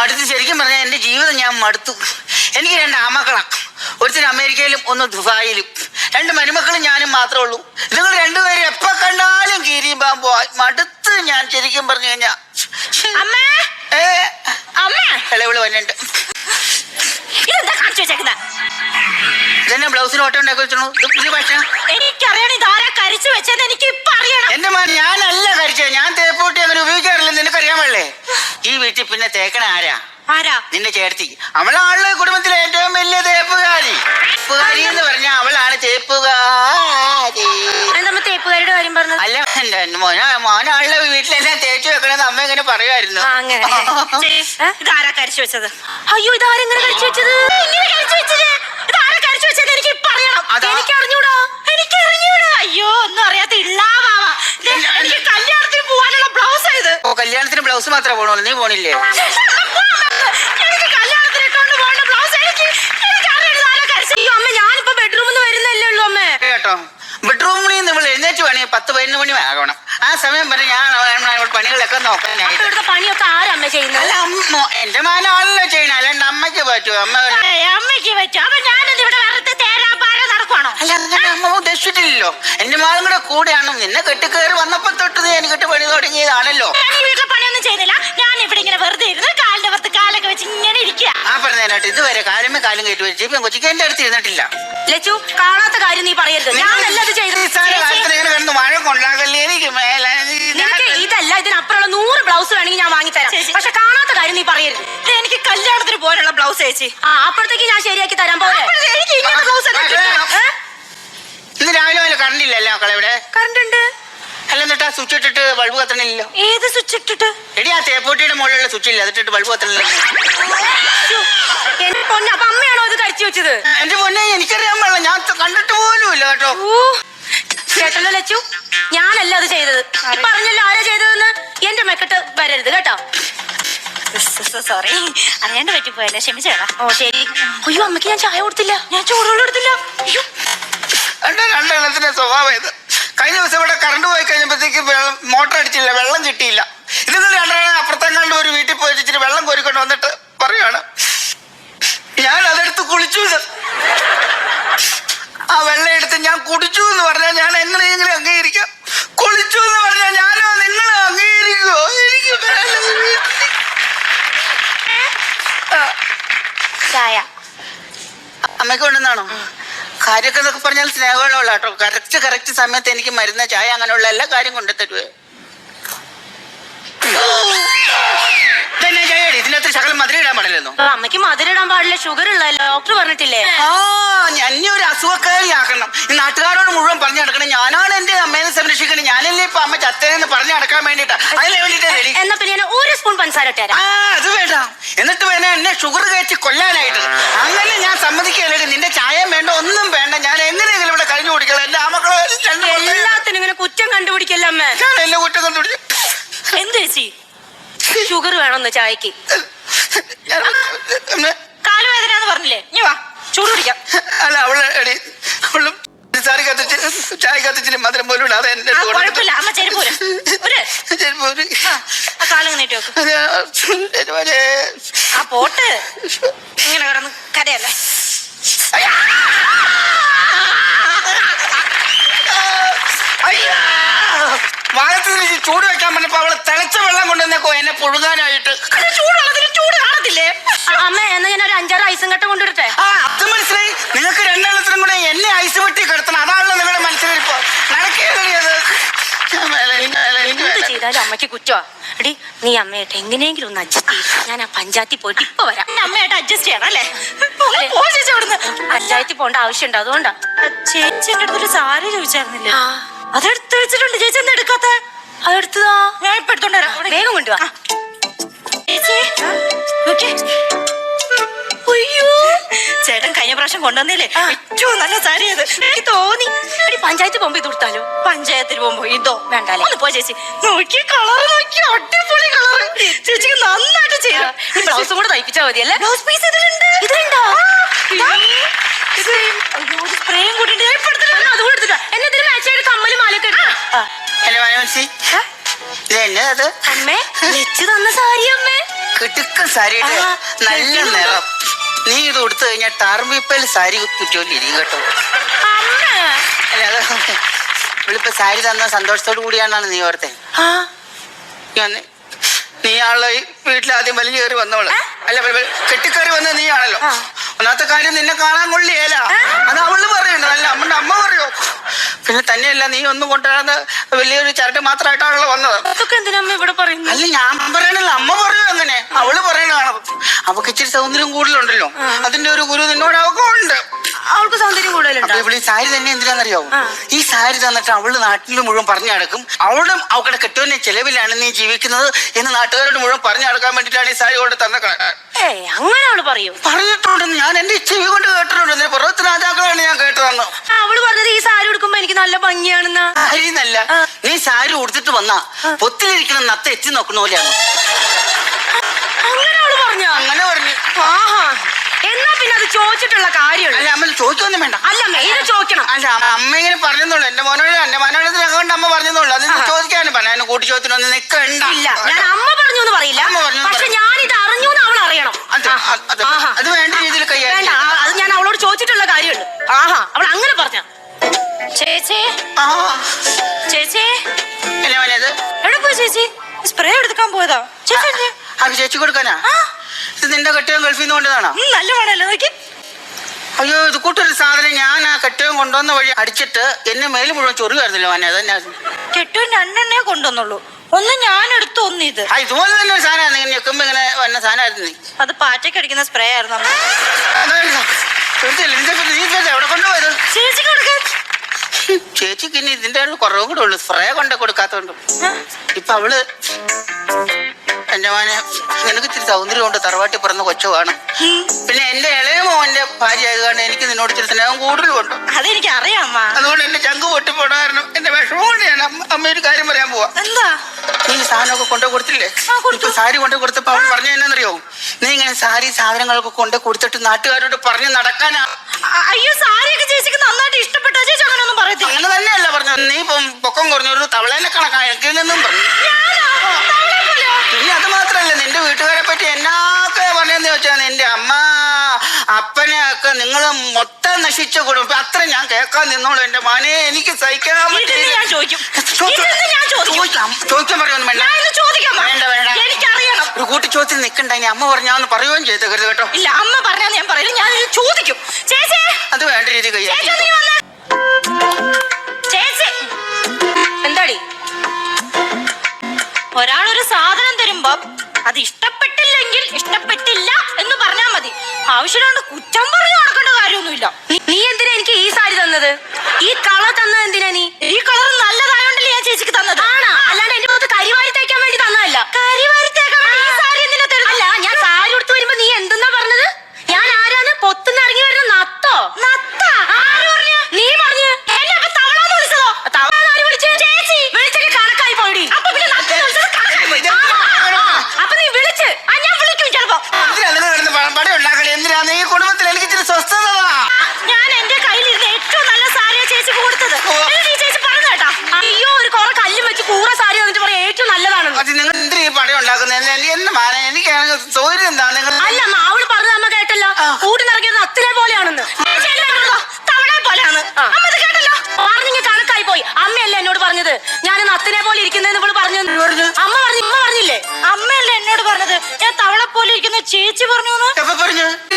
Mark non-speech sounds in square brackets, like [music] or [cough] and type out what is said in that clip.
മടുത്ത് ശരിക്കും പറഞ്ഞാൽ എന്റെ ജീവിതം ഞാൻ മടുത്തു. എനിക്ക് രണ്ട് ആമക്കളാ. ഒരുത്തിന് അമേരിക്കയിലും ഒന്ന് ദുബായിലും. രണ്ട് മരുമക്കളും ഞാനും മാത്രമേ ഉള്ളൂ. നിങ്ങൾ രണ്ടുപേരും എപ്പോ കണ്ടാലും കീരിയും പാമ്പോ മടുത്ത് ഞാൻ ശരിക്കും പറഞ്ഞു കഴിഞ്ഞാ. ഇളവിൾ വന്നിട്ട് ബ്ലൗസിന് ഓട്ടം ഉണ്ടാക്കി വെച്ചോ ഇത് പക്ഷേ എനിക്കറിയണം ഇതാരാ കരിച്ചു വെച്ചെന്ന് എനിക്ക് ഇപ്പൊ അറിയണം. എന്റെ മോൻ ഞാനല്ല കരിച്ചത്. ഞാൻ തേപ്പൂട്ടി അങ്ങനെ ഉപയോഗിക്കാറില്ല. നിനക്കറിയാൻ പാടില്ലേ? ഈ വീട്ടിൽ പിന്നെ തേക്കണ ആരാ? ആരാ? നിന്റെ ചേർത്തി അവളാണല്ലോ കുടുംബത്തിലെ ഏറ്റവും വലിയ തേപ്പുകാരി. തേപ്പുകാരി എന്ന് പറഞ്ഞാൽ അവളാണ് തേപ്പുകാരി. നമ്മൾ തേപ്പുകാരുടെ കാര്യം പറഞ്ഞു അല്ല എന്റെ മോന മോനാണല്ലോ വീട്ടിലെല്ലാം തേച്ചു വെക്കണെന്ന് അമ്മ ഇങ്ങനെ പറയുമായിരുന്നു. അങ്ങനെ. [laughs] ഇതാരാ കരിച്ചു വെച്ചത്? അയ്യോ ഇതാരെങ്ങനെ കരിച്ചു വെച്ചത്? ഇങ്ങനെ കരിച്ചു വെച്ചത് ഇതാരാ കരിച്ചു വെച്ചത് എനിക്ക് ഇപ്പൊ അറിയണം അതാ. എനിക്ക് അറിഞ്ഞൂടാ എനിക്ക് അറിഞ്ഞൂടാ അയ്യോ ഒന്നും അറിയാത്ത ഇള്ളാവാ എനിക്ക് കല്യാണത്തിന് പോവാനുള്ള ബ്ലൗസ് ഇത് ഓ കല്യാണത്തിന് ബ്ലൗസ് മാത്രമേ പോണുള്ളൂ നീ പോണില്ലേ? [laughs] എനിക്ക് കല്യാണത്തിന് ഇട്ടോണ്ട് പോകേണ്ട ബ്ലൗസ് എനിക്ക് എനിക്ക് അയ്യോ അമ്മ ഞാനിപ്പോ ബെഡ്റൂമിൽ നിന്ന് വരുന്നല്ലേ ഉള്ളൂ അമ്മേ. കേട്ടോ. ബെഡ്റൂമിൽ നിന്ന് ഇവൾ എഴുന്നേറ്റ് വേണമെങ്കിൽ പത്ത് പതിനൊന്ന് മണി ആകണം. ആ സമയം വരെ ഞാൻ പണികളൊക്കെ നോക്കാനായിട്ട്. ഇവിടുത്തെ പണിയൊക്കെ ആരാ അമ്മ ചെയ്യുന്നത്? അല്ല അമ്മ എന്റെ മാനാണല്ലോ ചെയ്യണ അല്ലാണ്ട് അമ്മയ്ക്ക് പറ്റുമോ അമ്മ അമ്മയ്ക്ക് പറ്റും. അപ്പൊ ഞാനെന്ത് ഇവിടെ വെറുതെ തേരാപ്പാര നടക്കുവാണോ അല്ല അങ്ങനെ അമ്മ ഉദ്ദേശിച്ചിട്ടില്ലല്ലോ എന്റെ മാളും കൂടെ കൂടെയാണ്. നിന്നെ കെട്ടിക്കേറി വന്നപ്പോ തൊട്ട് നീ എനിക്കിട്ട് പണി തുടങ്ങിയതാണല്ലോ. പണിയൊന്നും ചെയ്തില്ല. ഞാൻ ഇവിടെ ഇങ്ങനെ വെറുതെ ഇരുന്ന് കാലിന്റെ പുറത്ത് കാലൊക്കെ വെച്ച് ഇങ്ങനെ ഇരിക്കുക. ആ പറഞ്ഞതിനായിട്ട് ഇതുവരെ കാലുമേ കാലും കയറ്റി വെച്ച് ഇപ്പം കൊച്ചിക്ക് എന്റെ അടുത്ത് ഇരുന്നിട്ടില്ല. ലച്ചു കാണാത്ത കാര്യം നീ പറയരുത്. ഞാനല്ല ഇത് ചെയ്തത്. ഈ സാധനം ചേച്ചി, കാലത്തിന് ഇങ്ങനെ കിടന്ന് മഴ കൊണ്ടാകല്ലേ എനിക്ക് മേലെ ഇതല്ല ഇതിനപ്പുറമുള്ള നൂറ് ബ്ലൗസ് വേണമെങ്കിൽ ഞാൻ വാങ്ങിത്തരാം. പക്ഷെ കാണാത്ത കാര്യം നീ പറയരുത്. എനിക്ക് കല്യാണത്തിന് പോലുള്ള ബ്ലൗസ് ചേച്ചി. ആ അപ്പോഴത്തേക്ക് ഞാൻ ശരിയാക്കി തരാൻ പോലെ എനിക്ക് ഇങ്ങനത്തെ ബ്ലൗസ് കറണ്ട് ഇല്ലല്ലേ മക്കളെ ഇവിടെ? കറണ്ട് ഉണ്ട് അല്ല എന്നിട്ട് ആ സ്വിച്ച് ഇട്ടിട്ട് ബൾബ് കത്തണില്ലല്ലോ? ഏത് സ്വിച്ച് ഇട്ടിട്ട്? എടി ആ തേപ്പൂട്ടിയുടെ മുകളിലുള്ള സ്വിച്ച് ഇല്ല? അതിട്ടിട്ട് ബൾബ് കത്തണില്ല എന്റെ പൊന്നെ അപ്പൊ അമ്മയാണോ അത് കഴിച്ചു വെച്ചത്? എന്റെ പൊന്നെ എനിക്കറിയാൻ പാടില്ല. ഞാൻ കണ്ടിട്ട് പോലും ഇല്ല കേട്ടോ. കേട്ടല്ലോ ലച്ചു? ഞാനല്ല അത് ചെയ്തത്. പറഞ്ഞല്ലോ ആരാ ചെയ്തതെന്ന്? എന്റെ മെക്കെട്ട് വരരുത് കേട്ടോ. സോറി അറിയാണ്ട് പറ്റിപ്പോയല്ലേ? ക്ഷമിച്ചേടാ. ഓ ശരി. അയ്യോ അമ്മയ്ക്ക് ഞാൻ ചായ കൊടുത്തില്ല. ഞാൻ ചൂടുവെള്ളം എടുത്തില്ല. അയ്യോ. സ്വഭാവം ഇത് കഴിഞ്ഞ ദിവസം ഇവിടെ കറണ്ട് പോയി കഴിഞ്ഞപ്പോഴത്തേക്ക് മോട്ടർ അടിച്ചില്ല വെള്ളം കിട്ടിയില്ല ഇതിന് രണ്ടെണ്ണം അപ്പുറത്തെങ്ങാണ്ട് ഒരു വീട്ടിൽ പോയി ഇച്ചിരി വെള്ളം കോരിക്കൊണ്ട് വന്നിട്ട് പറയാണ് ഞാൻ അതെടുത്ത് കുളിച്ചു. ആ വെള്ളം എടുത്ത് ഞാൻ കുടിച്ചു എന്ന് പറഞ്ഞാൽ ഞാൻ എങ്ങനെയെങ്കിലും അംഗീകരിക്കാം കുളിച്ചു എന്ന് പറഞ്ഞാൽ ഞാനോ നിങ്ങൾ അംഗീകരിക്കുമോ എനിക്ക് വേണ്ട ഈ വീട്ടിൽ. ആ, ചായ അമ്മയ്ക്ക് കൊണ്ടുവന്നാണോ കാര്യമൊക്കെ എന്നൊക്കെ പറഞ്ഞാൽ സ്നേഹമുള്ള കേട്ടോ കറക്റ്റ് കറക്റ്റ് സമയത്ത് എനിക്ക് മരുന്ന് ചായ അങ്ങനെയുള്ള എല്ലാ കാര്യം കൊണ്ടു തരുവേ. ഇതെന്നാ ചായടി ഇതിനകത്ത് ശകലം മധുരം ഇടാൻ പാടില്ലെന്നോ? അമ്മയ്ക്ക് മധുരം ഇടാൻ പാടില്ല. ഷുഗർ ഉള്ളല്ലോ ഡോക്ടർ പറഞ്ഞിട്ടില്ലേ? ആ എന്നെ ഒരു അസുഖക്കാരിയാക്കണം ഈ നാട്ടുകാരോട് മുഴുവൻ പറഞ്ഞു നടക്കണം. ഞാനാണ് എന്റെ അമ്മേനെ സംരക്ഷിക്കണം ഞാനല്ലേ ഇപ്പൊ അമ്മ ചത്തേന്ന് പറഞ്ഞു നടക്കാൻ വേണ്ടിട്ടാ അതിന് വേണ്ടിട്ടാ ready. എന്നാ പിന്നെ ഞാൻ ഒരു സ്പൂൺ പഞ്ചസാര ഇട്ടുതരാം ആ അത് വേണ്ട. എന്നിട്ട് വേണ എന്നെ ഷുഗർ കയറ്റി കൊല്ലാനായിട്ട്. അങ്ങനെ ഞാൻ സമ്മതിക്കല്ലേ നിന്റെ വേണ്ട ഒന്നും വേണ്ട ഞാൻ എങ്ങനെയെങ്കിലും ഇവിടെ കഴിഞ്ഞു കുടിക്കണം എന്റെ ആമക്കളെ രണ്ട് മക്കളെ എല്ലാത്തിനും ഇങ്ങനെ കുറ്റം അമ്മ ഞാൻ എന്നെ കുറ്റം കണ്ടുപിടിച്ചു എന്ത് ചേച്ചി ഷുഗർ വേണമെന്ന് ചായക്ക് കാലുവേദന എന്ന് പറഞ്ഞില്ലേ ഇനി വാ ചൂട് കുടിക്കാം അല്ല അവൾ എടി അവളും സാറി കത്തിച്ച് ചായ കത്തിച്ചിട്ട് മധുരം പോലും ഇടാതെ എന്റെ ആ, കുഴപ്പമില്ല. അമ്മ ചെരുപ്പ് ഊര്. ഊര്. ചെരുപ്പ് ഊര്. ആ, കാലം നീട്ടി വെക്കും അത്. ആ പോട്ട് ഇങ്ങനെ കിടന്ന് കരയല്ലേ അയ്യാ! വാഴത്തിൽ നിന്ന് ചൂട് വെക്കാൻ പറഞ്ഞപ്പോ അവൾ തിളച്ച വെള്ളം കൊണ്ടുവന്നേക്കോ എന്നെ പുഴുകാനായിട്ട് ചൂടുള്ളതിന് ചൂട് കാണത്തില്ലേ? അമ്മ എന്നാ ഞാൻ ഒരു അഞ്ചാറ് ഐസും കട്ട കൊണ്ടുവരട്ടെ? ആ അത് മനസ്സിലായി. നിങ്ങൾക്ക് രണ്ടെണ്ണത്തിനും കൂടെ എന്നെ ഐസ് വെട്ടി കിടത്തണം. അതാണല്ലോ നിങ്ങളുടെ മനസ്സിലിരിപ്പോ. നടക്കേണ്ടത് എന്ത് ചെയ്താലും അമ്മയ്ക്ക് കുറ്റമാ എടി നീ അമ്മയായിട്ട് എങ്ങനെയെങ്കിലും ഒന്ന് അഡ്ജസ്റ്റ് ചെയ്യും. ഞാൻ ആ പഞ്ചായത്തിൽ പോയിട്ട് ഇപ്പൊ വരാം. അമ്മയായിട്ട് അഡ്ജസ്റ്റ് ചെയ്യണം അല്ലേ? പഞ്ചായത്തിൽ പോകേണ്ട ആവശ്യമുണ്ട്. അതുകൊണ്ടാ. ചേച്ചി എന്റെ അടുത്തൊരു സാരി ചോദിച്ചായിരുന്നില്ലേ? അതെടുത്ത് വെച്ചിട്ടുണ്ട്. ചേച്ചി എന്താ എടുക്കാത്ത? അതെടുത്തതാ. ഞാൻ ഇപ്പൊ എടുത്തോണ്ട് വേഗം കൊണ്ടുവാ. അയ്യോ. ചേട്ടൻ കഴിഞ്ഞ പ്രാവശ്യം കൊണ്ടുവന്നില്ലേ? ഏറ്റവും നല്ല സാരി അത്. എനിക്ക് തോന്നി. അടി പഞ്ചായത്ത് പോകുമ്പോ ഇത് കൊടുത്താലോ? പഞ്ചായത്തിൽ പോകുമ്പോ ഇതോ? വേണ്ടാലേ. ഒന്ന് പോ ചേച്ചി. നോക്കി കളർ നോക്കി അടിപൊളി കളർ ചേച്ചിക്ക് നന്നായിട്ട് ചെയ്യാം ബ്ലൗസും കൂടെ തയ്പ്പിച്ചാ മതിയല്ലേ? ബ്ലൗസ് പീസ് ഇതിലുണ്ട്. ഇതിലുണ്ടോ. അത്. അമ്മേ വെച്ച് തന്ന സാരി അമ്മേ. കിടുക്കൻ സാരിയുടെ നല്ല നിറം. നീ ഇത് കൊടുത്തു കഴിഞ്ഞാൽ ടർമിപ്പൽ സാരി കേട്ടോ. അമ്മ. അല്ല അത് ഇവളിപ്പോ സാരി തന്ന സന്തോഷത്തോടു കൂടിയാണെന്നാണ് നീ ഓർത്തെ. നീ ആളെ വീട്ടിൽ ആദ്യം വലിയ കയറി വന്നോളൂ. അല്ല കെട്ടിക്കയറി വന്ന നീ ആണല്ലോ. ഒന്നാമത്തെ കാര്യം നിന്നെ കാണാൻ കൊള്ളിയേല. അത് അവൾ പറയുന്നു. അല്ല അമ്മന്റെ അമ്മ പറയോ? പിന്നെ തന്നെയല്ല നീ ഒന്നും കൊണ്ടുവരുന്ന വലിയൊരു ചരട് മാത്രമായിട്ടാണല്ലോ വന്നത്. അതൊക്കെ എന്തിനാ അമ്മ ഇവിടെ പറയുന്നത് അല്ല ഞാൻ പറയണല്ലോ അമ്മ പറയൂ അങ്ങനെ? അവൾ പറയണതാണ്. അവക്ക് ഇച്ചിരി സൗന്ദര്യം കൂടുതലുണ്ടല്ലോ. അതിന്റെ ഒരു ഗുരു നിന്നോട് അപ്പൊ ഇവിടെ സാരി തന്നെ എന്തിനാണെന്നറിയോ. ഈ സാരി തന്നിട്ട് അവൾ നാട്ടിൽ മുഴുവൻ പറഞ്ഞു നടക്കും. അവളുടെ അവളുടെ കെട്ടുവിന്റെ ചെലവിലാണ് നീ ജീവിക്കുന്നത് എന്ന് നാട്ടുകാരോട് മുഴുവൻ പറഞ്ഞു നടക്കാൻ വേണ്ടിട്ടാണ് ഈ സാരി കൊണ്ട് തന്ന അങ്ങനെ അവൾ പറയും. പറഞ്ഞിട്ടുണ്ട് ഞാൻ എന്റെ ചെവി കൊണ്ട് കേട്ടിട്ടുണ്ട്. പുറത്ത് രാജാക്കളാണ് ഞാൻ കേട്ടതെന്ന്. അവൾ പറഞ്ഞത് ഈ സാരി ഉടുക്കുമ്പോ എനിക്ക് നല്ല ഭംഗിയാണെന്ന്. സാരി എന്നല്ല. നീ സാരി ഉടുത്തിട്ട് വന്നാ പൊത്തിലിരിക്കണം നത്ത എത്തി നോക്കണ പോലെയാണ് അങ്ങനെ അവൾ പറഞ്ഞു? അങ്ങനെ പറഞ്ഞു. ആഹാ. എന്നാ പിന്നെ അത് ചോദിച്ചിട്ടുള്ള കാര്യമുള്ളൂ? അല്ല അമ്മ ചോദിക്കൊന്നും വേണ്ട. അല്ല ഇത് ചോദിക്കണം. അല്ല അമ്മ- ഇങ്ങനെ പറഞ്ഞോളൂ എന്റെ മോനോട് എന്റെ മോനോട് കൊണ്ട് അമ്മ പറഞ്ഞോളൂ അത്. ചോദിക്കാനും പറഞ്ഞു. അതിന് കൂട്ടി ചോദ്യത്തിനൊന്നും നിക്കണ്ട. ഇല്ല ഞാൻ അമ്മ പറഞ്ഞു എന്ന് പറയില്ല. അമ്മ പറഞ്ഞു എന്ന് പക്ഷെ പറയും. ഞാൻ ഇത് അറിഞ്ഞു എന്ന് അവൾ അറിയണം. അത്. അത് ആഹാ. അത് വേണ്ട രീതിയിൽ വേണ്ട കൈകാര്യം ആ, അത് ഞാൻ അവളോട് ചോദിച്ചിട്ടുള്ള കാര്യമുള്ളൂ. ആഹാ അവൾ അങ്ങനെ പറഞ്ഞ. ചേച്ചി? ആ. ചേച്ചി? എന്നെ മോനത് എവിടെ പോയി ചേച്ചി? സ്പ്രേ എടുക്കാൻ പോയതാ. ചേച്ചി? അത് ചേച്ചി കൊടുക്കാനാ? ആ. ഇത് നിന്റെ കെട്ടിയം ഗൾഫിൽ നിന്ന് കൊണ്ടതാണോ? ഉം, നല്ല നോക്കി. അയ്യോ ഇത് കൂട്ടൊരു സാധനം ഞാൻ ആ കെട്ടിയം കൊണ്ടുവന്ന വഴി അടിച്ചിട്ട് എന്നെ മേൽ മുഴുവൻ ചൊറിയായിരുന്നല്ലോ അന്നെ അതന്നെ കെട്ടുവിൻ രണ്ടെണ്ണേ കൊണ്ടുവന്നുള്ളൂ. ഒന്ന് ഞാൻ എടുത്തു ഒന്ന് ഇത്. ആ ഇതുപോലെ തന്നെ ഒരു സാധനമാണ് ഇങ്ങനെ ഞെക്കുമ്പോ ഇങ്ങനെ വന്ന സാധനമായിരുന്നു നീ. അത് പാറ്റയ്ക്ക് അടിക്കുന്ന സ്പ്രേ ആയിരുന്നു അമ്മ. ഇതിന്റെ നീ ഇതല്ലേ എവിടെ കൊണ്ടുപോയത്? ചേച്ചിക്ക് ചേച്ചിക്ക് ഇനി ഇതിന്റെ ഒരു കുറവും കൂടെ ഉള്ളു. സ്പ്രേ കൊണ്ട് കൊടുക്കാത്തോണ്ട്. ഇപ്പൊ അവൾ എന്റെ മോനെ നിനക്ക് ഇച്ചിരി സൗന്ദര്യം കൊണ്ട് തറവാട്ടി പിറന്ന കൊച്ചുവാണ്. പിന്നെ എന്റെ ഇളയ മോന്റെ ഭാര്യ ആയതുകൊണ്ട് എനിക്ക് നിന്നോട് ഇച്ചിരി സ്നേഹം കൂടുതലുണ്ട് അതെനിക്ക് അറിയാം അതുകൊണ്ട് എന്റെ ചങ്ക് പൊട്ടിപ്പോടായിരുന്നു എന്റെ വിഷമം കൊണ്ട് ഞാൻ അമ്മ ഒരു കാര്യം പറയാൻ പോവാ. എന്താ? നീ സാധനമൊക്കെ കൊണ്ടു കൊടുത്തില്ലേ. ഇപ്പൊ സാരി കൊണ്ടു കൊടുത്തപ്പോ അവൾ പറഞ്ഞു എന്നറിയോ നീ ഇങ്ങനെ സാരി സാധനങ്ങളൊക്കെ കൊണ്ട് കൊടുത്തിട്ട് നാട്ടുകാരോട് പറഞ്ഞു നടക്കാനാ. അയ്യോ സാരിയൊക്കെ ചേച്ചിക്ക് നന്നായിട്ട് ഇഷ്ടപ്പെട്ട? ചേച്ചി അങ്ങനെ ഒന്നും പറയത്തില്ല. അങ്ങനെ തന്നെയല്ല പറഞ്ഞു നീ ഇപ്പം പൊക്കം കുറഞ്ഞൊരു തവളേനെ കണക്കാക്കില്ലെന്നും പറഞ്ഞു പിന്നെ അത് മാത്രല്ല നിന്റെ വീട്ടുകാരെ പറ്റി എന്നാക്കെ പറഞ്ഞെന്ന് ചോദിച്ചാൽ നിന്റെ അമ്മ അപ്പനെ ഒക്കെ നിങ്ങൾ മൊത്തം നശിച്ച കുടുംബം അത്ര ഞാൻ കേൾക്കാൻ നിന്നോളൂ എന്റെ മനെ. എനിക്ക് സഹിക്കാൻ ഇതെന്ന് ഞാൻ ചോദിക്കും? ഇതെന്ന് ഞാൻ ചോദിക്കും. ചോദിക്കാം? ചോദിക്കാൻ പറയുമെന്ന് വേണ്ട. ഞാൻ ഇത് ചോദിക്കാം. അമ്മ. വേണ്ട വേണ്ട. എനിക്കറിയണം. ഒരു കൂട്ടി ചോദ്യത്തിൽ ഇനി. അമ്മ പറഞ്ഞാന്ന് പറയുകയും ചെയ്തേക്കരുത് കേട്ടോ. ഇല്ല അമ്മ പറഞ്ഞാൽ ഞാൻ പറയില്ല. ഞാൻ ഇത് ചോദിക്കും. ചേച്ചി! അത് വേണ്ട രീതി ചേച്ചി വന്നേ. ചേച്ചി! എന്താടി? ഒരാളൊരു സാധനം തരുമ്പോ അത് ഇഷ്ടപ്പെട്ടില്ലെങ്കിൽ ഇഷ്ടപ്പെട്ടില്ല എന്ന് പറഞ്ഞാൽ മതി ആവശ്യമുണ്ട് കുറ്റം പറഞ്ഞു നടക്കേണ്ട കാര്യമൊന്നുമില്ല. നീ- നീ എന്തിനാ എനിക്ക് ഈ സാരി തന്നത്? ഈ കളർ തന്നത് എന്തിനാ നീ? ഈ കളർ നല്ലതായോണ്ടല്ലേ ഞാൻ ചേച്ചിക്ക് തന്നത് ആണോ അല്ലാണ്ട് എന്റെ മുഖത്ത് കരിവാരി തേക്കാൻ വേണ്ടി തന്നതല്ല കരിവാരിത്തേക്കാൻ വേണ്ടി ഈ സാരി എന്തിനാ തരുന്നത്? അല്ല ഞാൻ സാരി ഉടുത്ത് വരുമ്പോ നീ എന്തെന്നാ പറഞ്ഞത് ഞാൻ ആരാണ് പൊത്തുനിന്ന് ഇറങ്ങി വരുന്ന നത്തോ നത്ത? ആര് പറഞ്ഞു? നീ പറഞ്ഞു എന്നെ അപ്പൊ തവളാന്ന് വിളിച്ചതോ? തവള ആര് വിളിച്ച് ചേച്ചി. വിളിച്ചിട്ട് കണക്കായി പോയി അപ്പൊ പിന്നെ നത്ത വിളിച്ചത് കണക്കായി പോയി. അപ്പൊ നീ വിളിച്ച് ആ, ഞാൻ വിളിക്കും ചിലപ്പോ എന്തിനാ നിങ്ങൾ പടം ഉണ്ടാക്കണേ? എന്തിനാ ഈ കുടുംബത്തിൽ എനിക്ക് ഇച്ചിരി സ്വസ്ഥത ഞാൻ എന്റെ കയ്യിലിരുന്ന ഏറ്റവും നല്ല സാരിയാ ചേച്ചിക്ക് കൊടുത്തത്. എന്നിട്ട് ഈ ചേച്ചി പറഞ്ഞു കേട്ടാ. അയ്യോ ഒരു കുറെ കല്ലും വെച്ച് കൂറ സാരി വന്നിട്ട് പറയാം ഏറ്റവും നല്ലതാണ് അത് നിങ്ങൾ എന്തിനാ ഈ പടം ഉണ്ടാക്കുന്നത്? എന്നെ മാന എനിക്കാണെങ്കിൽ സൗകര്യം എന്താ? നിങ്ങൾ അല്ല അമ്മ അവൾ പറഞ്ഞത് അമ്മ കേട്ടല്ലോ. കൂട്ടി നിറങ്ങിയത് അത്തിനെ പോലെയാണെന്ന്. ചേച്ചി എന്നെ പോലെയാണ് അമ്മ ഇത് കേട്ടല്ലോ. പറഞ്ഞിങ്ങ കണക്കായി പോയി. അമ്മയല്ല എന്നോട് പറഞ്ഞത്? ഞാൻ നത്തിനെ പോലെ ഇരിക്കുന്നതെന്ന് ഇവൾ പറഞ്ഞു? അമ്മ പറഞ്ഞു അമ്മ പറഞ്ഞില്ലേ? അമ്മയല്ലേ എന്നോട് പറഞ്ഞത്? ഞാൻ തവളെ ചേച്ചി പറഞ്ഞു പറഞ്ഞു?